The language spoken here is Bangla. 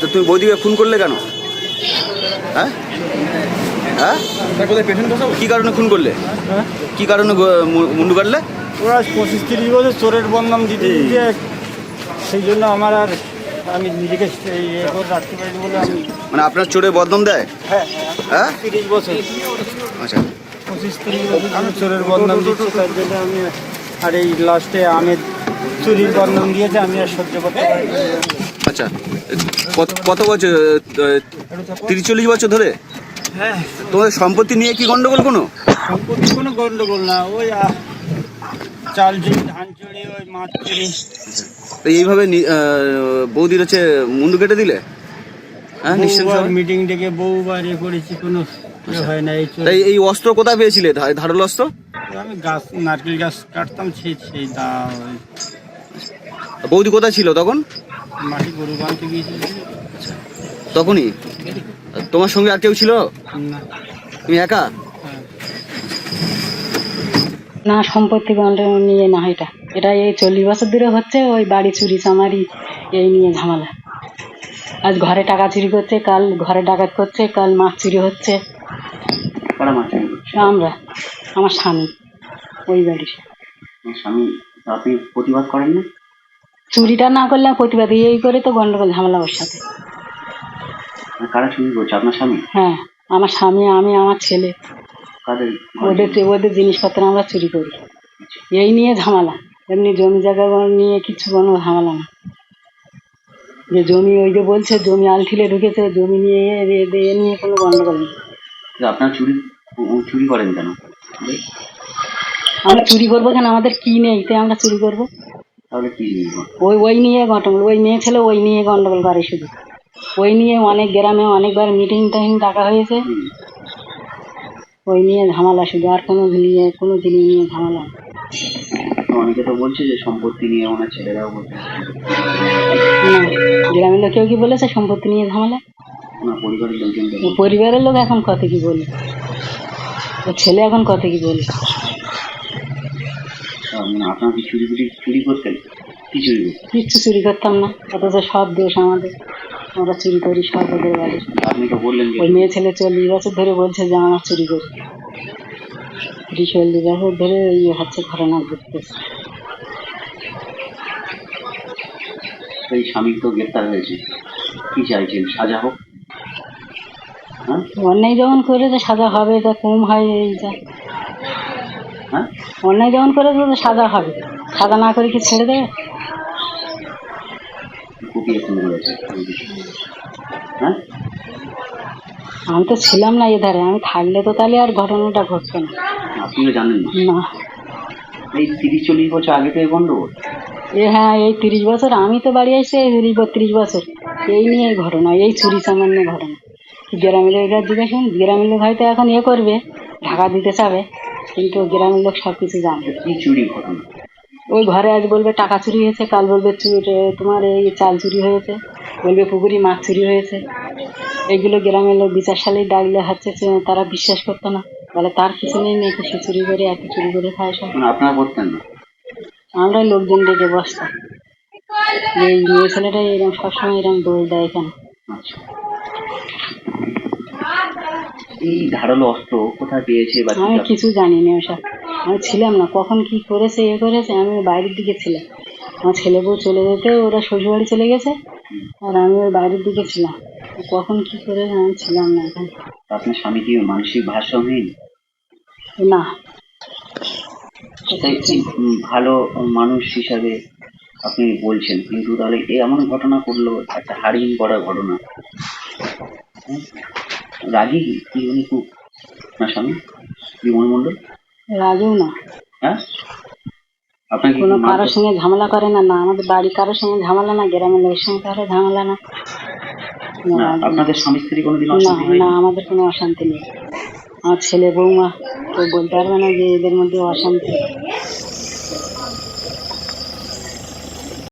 তো তুমি বৌদিকে ফোন করলে কেন? হ্যাঁ? হ্যাঁ? কি কারণে খুন করলে? হ্যাঁ? কি কারণে মুন্ডু কাটলে? ওরা পঁচিশ তিরিশ বছর চোরের বদনাম দিতে দিতে সেই জন্য আমার আর আমি নিজেকে রাখতে বলে আমি মানে আপনার চোরে বদনাম দেয়? হ্যাঁ হ্যাঁ। তিরিশ বছর। আচ্ছা। পঁচিশ তিরিশ বছর আমি চোরের বদনাম দিচ্ছি তার জন্য আমি আর এই লাস্টে আমের চুরির বদনাম দিয়েছে আমি আর সহ্য করতে পারি আচ্ছা কত কত বছর তিরিশ চল্লিশ বছর ধরে? হ্যাঁ। তোমাদের সম্পত্তি নিয়ে কি গন্ডগোল কোনো? সম্পত্তি কোনো গন্ডগোল না ওই আহ, চাল চুরি ধান চুরি ওই মাছ চুরি তো এইভাবে বৌদির হচ্ছে মুন্ডু কেটে দিলে? হ্যাঁ মিটিং ডেকে বহুবার এ করেছি কোনো ইয়ে হয় না এই এই অস্ত্র কোথায় পেয়েছিলে? ধারালো অস্ত্র? আমি গাছ নারকেল গাছ কাটতাম সেই সেই দা ওই। বৌদি কোথায় ছিল তখন? মাটি গরু বানতে গিয়েছিল। তখনই? তোমার সঙ্গে আর কেউ ছিল? না। তুমি একা? হ্যাঁ। না সম্পত্তি বন্টন নিয়ে না এটা। এটা এই চল্লিশ বছর ধরে হচ্ছে ওই বাড়ি চুরি চামারি এই নিয়ে ঝামেলা। আজ ঘরে টাকা চুরি করছে কাল ঘরে ডাকাত করছে কাল মাছ চুরি হচ্ছে। আমরা আমার স্বামী ওই বাড়ির। স্বামী আপনি প্রতিবাদ করেন না চুরিটা না করলে প্রতিবাদ এই করে তো গন্ডগোল ঝামেলা ওর সাথে। কারা চুরি করছে? আপনার স্বামী? হ্যাঁ আমার স্বামী আমি আমার ছেলে। কাদের ওদের ওদের জিনিসপত্র আমরা চুরি করি। এই নিয়ে ঝামেলা। এমনি জমি জায়গা নিয়ে কিছু কোনো ঝামেলা না। যে জমি ওই যে বলছে জমি আলঠিলে ঢুকেছে জমি নিয়ে এ নিয়ে কোনো গন্ডগোল নেই। আপনার চুরি চুরি করেন কেন? আমরা চুরি করব কেন? আমাদের কি নেই? তাই আমরা চুরি করব? তাহলে কি নিয়ে ওই ওই নিয়ে গন্ডগোল ওই মেয়ে ছেলে ওই নিয়ে গন্ডগোল করে শুধু। ওই নিয়ে অনেক গ্রামে অনেকবার মিটিং টাইম ডাকা হয়েছে। ওই নিয়ে ঝামেলা শুধু আর কোনো নিয়ে কোনো জিনিস নিয়ে ঝামেলা। অনেকে তো বলছে যে সম্পত্তি নিয়ে ওনার ছেলেরাও বলছে। না গ্রামের লোক কেউ কি বলেছে সম্পত্তি নিয়ে ঝামেলা? পরিবারের লোকজন পরিবারের লোক এখন কত কি বলে ছেলে এখন কত কি বলে মানে আপনার কি চুরি চুরি করতেন? কি চুরি করতেন কিচ্ছু চুরি করতাম না। অথচ সব দোষ আমাদের। আমরা চুরি করি সব ওদের বাড়ি আপনি তো বললেন যে ওই মেয়ে ছেলে চল্লিশ বছর ধরে বলছে যে আমার চুরি করি। তিরিশ চল্লিশ বছর ধরে ইয়ে হচ্ছে ঘটনা ঘটতেছে। এই স্বামী তো গ্রেপ্তার হয়েছে। কি চাইছেন সাজা হোক? হ্যাঁ? অন্যায় যখন করেছে সাজা হবে এটা কম হয় এই যা। হ্যাঁ? অন্যায় যখন করেছে তো সাজা হবে। সাজা না করে কি ছেড়ে দেবে? হ্যাঁ? আমি তো ছিলাম না এধারে আমি থাকলে তো তাহলে আর ঘটনাটা ঘটতো না। আপনিও জানেন না? এই তিরিশ চল্লিশ বছর আগে থেকে গন্ডগোল? এ হ্যাঁ এই তিরিশ বছর আমি তো বাড়ি আসছি এই তিরিশ বত্রিশ বছর এই নিয়ে এই ঘটনা এই চুরি সামান্য ঘটনা। গ্রামের লোকেরা জিজ্ঞাসা গ্রামের লোক হয়তো এখন এ করবে ঢাকা দিতে চাবে কিন্তু গ্রামের লোক সব কিছু জানে। কি চুরি ঘটনা? ওই ঘরে আজ বলবে টাকা চুরি হয়েছে কাল বলবে চুর তোমার এই চাল চুরি হয়েছে। বলবে পুকুরি মাছ চুরি হয়েছে। এগুলো গ্রামের লোক বিচার সালেই ডাকলে হচ্ছে তারা বিশ্বাস করতো না। বলে তার কিছু নেই নাকি সে চুরি করে এত চুরি করে খায় সব। মানে আপনারা করতেন না? আমরা লোকজন ডেকে বসতাম। এই মেয়ে ছেলেটা এরকম সবসময় এরকম দৌড় দেয় এখানে আচ্ছা। এই ধারালো অস্ত্র কোথায় পেয়েছে আমি কিছু জানি না ওসব। আমি ছিলাম না। কখন কি করেছে এ করেছে আমি বাইরের দিকে ছিলাম। আমার ছেলে বউ চলে যেতে ওরা শ্বশুরবাড়ি চলে গেছে আর আমি ওই বাইরের দিকে ছিলাম। কখন কি করেছে আমি ছিলাম না এখানে। আপনার স্বামী কি মানসিক ভারসাম্যহীন? না। ভালো মানুষ হিসাবে আপনি বলছেন কিন্তু তাহলে এমন ঘটনা করল একটা হারিয়ে করা ঘটনা। হ্যাঁ? রাগী কি উনি খুব? আপনার স্বামী? বিমল মণ্ডল? রাগেও না। হ্যাঁ? আপনার কোনো কারোর সঙ্গে ঝামেলা করে না না আমাদের বাড়ি কারোর সঙ্গে ঝামেলা না গ্রামের লোকের সঙ্গে কারও ঝামেলা না। না, আপনাদের স্বামী স্ত্রী কোনোদিন অশান্তি হয় না আমাদের কোনো অশান্তি নেই। আমার ছেলে বৌমা কেউ বলতে পারবে না যে এদের মধ্যে অশান্তি।